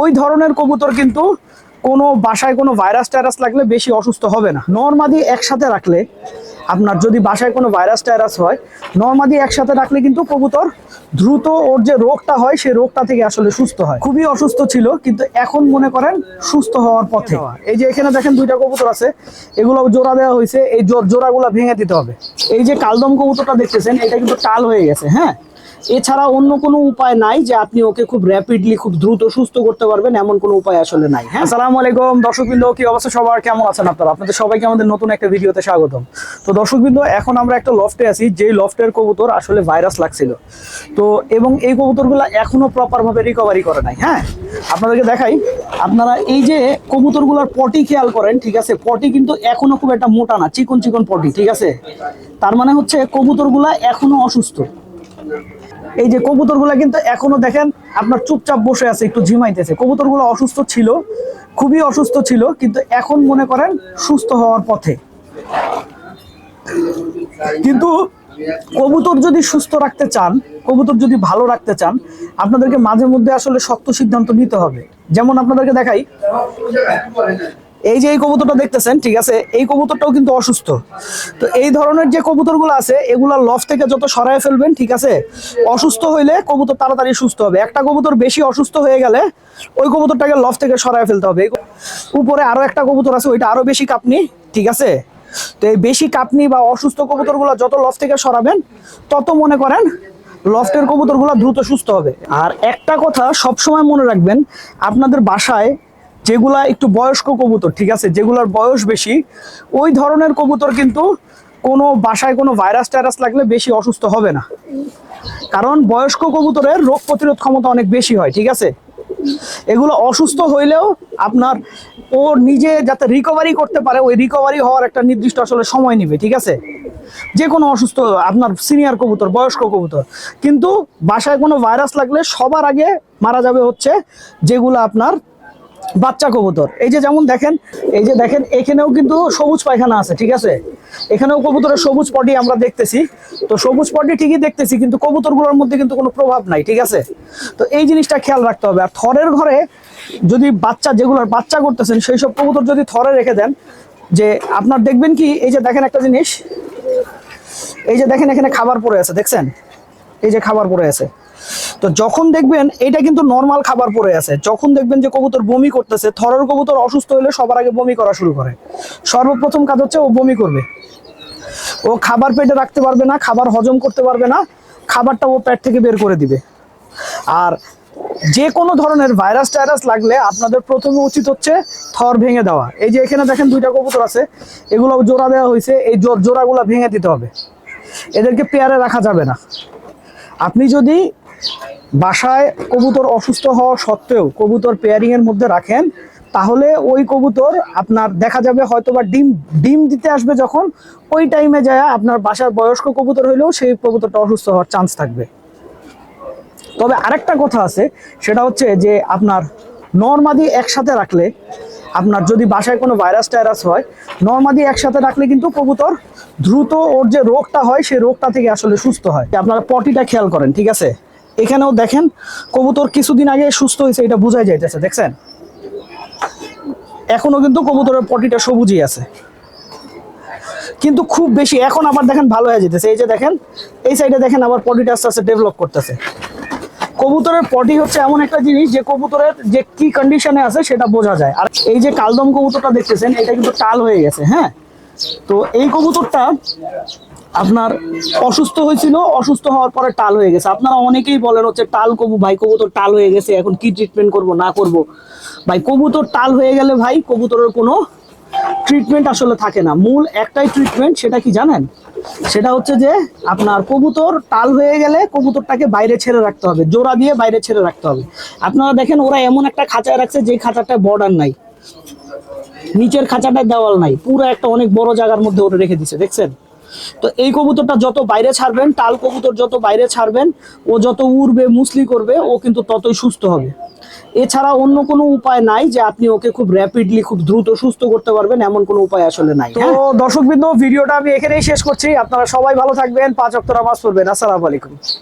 ওই ধরনের কবুতর কিন্তু কোনো বাসায় কোনো ভাইরাস টাইরাস লাগলে বেশি অসুস্থ হবে না। নর্মাদি একসাথে রাখলে আপনার যদি বাসায় কোনো ভাইরাস টাইরাস হয় নর্মাদি একসাথে রাখলে কিন্তু কবুতর দ্রুত ওর যে রোগটা হয় সেই রোগটা থেকে আসলে সুস্থ হয়। খুবই অসুস্থ ছিল, কিন্তু এখন মনে করেন সুস্থ হওয়ার পথে। এই যে এখানে দেখেন দুইটা কবুতর আছে এগুলো জোড়া দেওয়া হয়েছে, এই জোড়াগুলো ভেঙে দিতে হবে। এই যে কালদম কবুতরটা দেখতেছেন, এটা কিন্তু টাল হয়ে গেছে হ্যাঁ? এছাড়া অন্য কোনো উপায় নাই যে আপনি ওকে খুব র্যাপিডলি খুব দ্রুত সুস্থ করতে পারবেন, এমন কোনো উপায় আসলে নাই হ্যাঁ? আসসালামু আলাইকুম, দর্শকবৃন্দ, কি অবস্থা সবার? কেমন আছেন আপনারা? আপনাদের সবাইকে আমাদের নতুন একটা ভিডিওতে স্বাগতম। তো দর্শকবৃন্দ, এখন আমরা একটা লফটে আছি, যেই লফটের কবুতর আসলে ভাইরাস লাগছিল। তো, এবং এই কবুতরগুলো এখনও প্রপার ভাবে রিকভারি করে নাই হ্যাঁ? আপনাদেরকে দেখাই, আপনারা এই যে কবুতরগুলোর পটি খেয়াল করেন, ঠিক আছে? পটি কিন্তু এখনও খুব একটা মোটা না চিকন চিকন পটি ঠিক আছে? তার মানে হচ্ছে কবুতরগুলা এখনও অসুস্থ। এই যে কবুতরগুলা কিন্তু এখনও দেখেন আপনার চুপচাপ বসে আছে, একটু ঝিমাইতেছে। কবুতরগুলো অসুস্থ ছিল, খুবই অসুস্থ ছিল, কিন্তু এখন মনে করেন সুস্থ হওয়ার পথে। কিন্তু কবুতর যদি সুস্থ রাখতে চান, কবুতর যদি ভালো রাখতে চান, আপনাদেরকে মাঝে মধ্যে আসলে শক্ত সিদ্ধান্ত নিতে হবে। যেমন আপনাদেরকে দেখাই এই যে এই কবুতরটা দেখতেছেন, ঠিক আছে? এই কবুতরটাও কিন্তু অসুস্থ। তো এই ধরনের যে কবুতরগুলো আছে, এগুলা লফ থেকে যত সরায় ফেলবেন, ঠিক আছে? অসুস্থ হইলে কবুতর তাড়াতাড়ি সুস্থ হবে। একটা কবুতর বেশি অসুস্থ হয়ে গেলে ওই কবুতরটাকে লফ থেকে সরায় ফেলতে হবে। উপরে আরও একটা কবুতর আছে, ওইটা আরও বেশি কাপনি, ঠিক আছে? তো এই বেশি কাপনি বা অসুস্থ কবুতরগুলো যত লফ থেকে সরাবেন, তত মনে করেন লফটের কবুতরগুলো দ্রুত সুস্থ হবে। আর একটা কথা সবসময় মনে রাখবেন, আপনাদের বাসায় যেগুলা একটু বয়স্ক কবুতর, ঠিক আছে? যেগুলার বয়স বেশি, ওই ধরনের কবুতর কিন্তু কোনো বাসায় কোনো ভাইরাস টাইরাস লাগলে বেশি অসুস্থ হবে না। কারণ বয়স্ক কবুতরের রোগ প্রতিরোধ ক্ষমতা অনেক বেশি হয়, ঠিক আছে? এগুলো অসুস্থ হইলেও আপনার ও নিজে যাতে রিকভারি করতে পারে, ওই রিকভারি হওয়ার একটা নির্দিষ্ট আসলে সময় নেবে, ঠিক আছে? যে কোনো অসুস্থ, আপনার সিনিয়র কবুতর, বয়স্ক কবুতর। কিন্তু বাসায় কোনো ভাইরাস লাগলে সবার আগে মারা যাবে হচ্ছে যেগুলো আপনার বাচ্চা কবুতর। এই যে যেমন দেখেন, এই যে দেখেন, এখানেও কিন্তু সবুজ পায়খানা আছে, ঠিক আছে? এখানেও কবুতরের সবুজ পটি আমরা দেখতেছি। তো সবুজ পটি ঠিকই দেখতেছি, কিন্তু কবুতরগুলোর মধ্যে কিন্তু কোনো প্রভাব নাই, ঠিক আছে? তো এই জিনিসটা খেয়াল রাখতে হবে। আর থরের ঘরে যদি বাচ্চা, যেগুলোর বাচ্চা করতেছেন, সেই সব কবুতর যদি থরে রেখে দেন, যে আপনার দেখবেন কি, এই যে দেখেন একটা জিনিস, এই যে দেখেন এখানে খাবার পড়ে আছে, দেখছেন? এই যে খাবার পড়ে আছে। তো যখন দেখবেন এটা কিন্তু নর্মাল খাবার পড়ে আছে, যখন দেখবেন যে কবুতর বমি করতেছে, থরের কবুতর অসুস্থ হলে সবার আগে বমি করা শুরু করে। সর্বপ্রথম কাজ হচ্ছে ও বমি করবে। ও খাবার পেটে রাখতে পারবে না, খাবার হজম করতে পারবে না, খাবারটা ও পেট থেকে বের করে দিবে। আর যে কোনো ধরনের ভাইরাস টাইরাস লাগলে আপনাদের প্রথমে উচিত হচ্ছে থর ভেঙে দেওয়া। এই যে এখানে দেখেন দুইটা কবুতর আছে এগুলো জোড়া দেওয়া হয়েছে, এই জোড়াগুলো ভেঙে দিতে হবে। এদেরকে পেয়ারে রাখা যাবে না। আপনি যদি বাসায় কবুতর অসুস্থ হওয়া সত্ত্বেও কবুতর পেয়ারিং এর মধ্যে রাখেন, তাহলে ওই কবুতর আপনার দেখা যাবে হয়তো বা ডিম ডিম দিতে আসবে যখন, ওই টাইমে যায় আপনার বাসার বয়স্ক কবুতর হইলেও সেই কবুতরটা অসুস্থ হওয়ার চান্স থাকবে। তবে আরেকটা কথা আছে, সেটা হচ্ছে যে আপনার নর্মাদি একসাথে রাখলে, আপনার যদি বাসায় কোনো ভাইরাস টাইরাস হয়, নর্মাদি একসাথে রাখলে কিন্তু কবুতর দ্রুত ওর যে রোগটা হয়, সেই রোগটা থেকে আসলে সুস্থ হয়। আপনারা পটিটা খেয়াল করেন, ঠিক আছে? এখানেও দেখেন, কবুতর কিছুদিন আগে সুস্থ হয়েছে, এটা বোঝাই যাইতেছে, দেখছেন? এখনও কিন্তু কবুতরের পটিটা সবুজই আছে। কিন্তু খুব বেশি, এখন আবার দেখেন ভালো হয়ে যেতেছে এই যে দেখেন, এই সাইডে দেখেন আবার পটিটা আস্তে আস্তে ডেভেলপ করতেছে। কবুতরের পটি হচ্ছে এমন একটা জিনিস, যে কবুতরের যে কি কন্ডিশনে আছে সেটা বোঝা যায়। আর এই যে কালদম কবুতরটা দেখতেছেন, এটা কিন্তু টাল হয়ে গেছে হ্যাঁ? তো এই কবুতরটা আপনার অসুস্থ হয়েছিল, অসুস্থ হওয়ার পরে টাল হয়ে গেছে। আপনারা অনেকেই বলেন হচ্ছে, টাল কবু, ভাই কবু কবুতর টাল হয়ে গেছে, এখন কি ট্রিটমেন্ট করব, না করব? ভাই, কবুতর টাল হয়ে গেলে ভাই, কবুতরের কোনো ট্রিটমেন্ট আসলে থাকে না। মূল একটাই ট্রিটমেন্ট সেটা কি জানেন? সেটা হচ্ছে যে, আপনার কবুতর টাল হয়ে গেলে কবুতরটাকে বাইরে ছেড়ে রাখতে হবে, জোড়া দিয়ে বাইরে ছেড়ে রাখতে হবে। আপনারা দেখেন, ওরা এমন একটা খাঁচায় রাখছে যে খাঁচাটায় বর্ডার নাই। নিচের খাঁচাটায় দেওয়াল নাই। পুরো একটা অনেক বড় জায়গার মধ্যে ওটা রেখে দিছে, দেখছেন? তো এই কবুতরটা যত বাইরে ছাড়বেন টাল কবুতর যত বাইরে ছাড়বেন ও যত উড়বে মুসলি করবে ও কিন্তু ততই সুস্থ হবে। এছাড়া অন্য কোনো উপায় নাই যে আপনি ওকে খুব র্যাপিডলি খুব দ্রুত সুস্থ করতে পারবেন এমন কোনো উপায় আসলে নাই তো দর্শকবৃন্দ ভিডিওটা আমি এখানেই শেষ করছি। আপনারা সবাই ভালো থাকবেন। পাঁচ অক্টর নামাজ পড়বেন। আসসালামু আলাইকুম।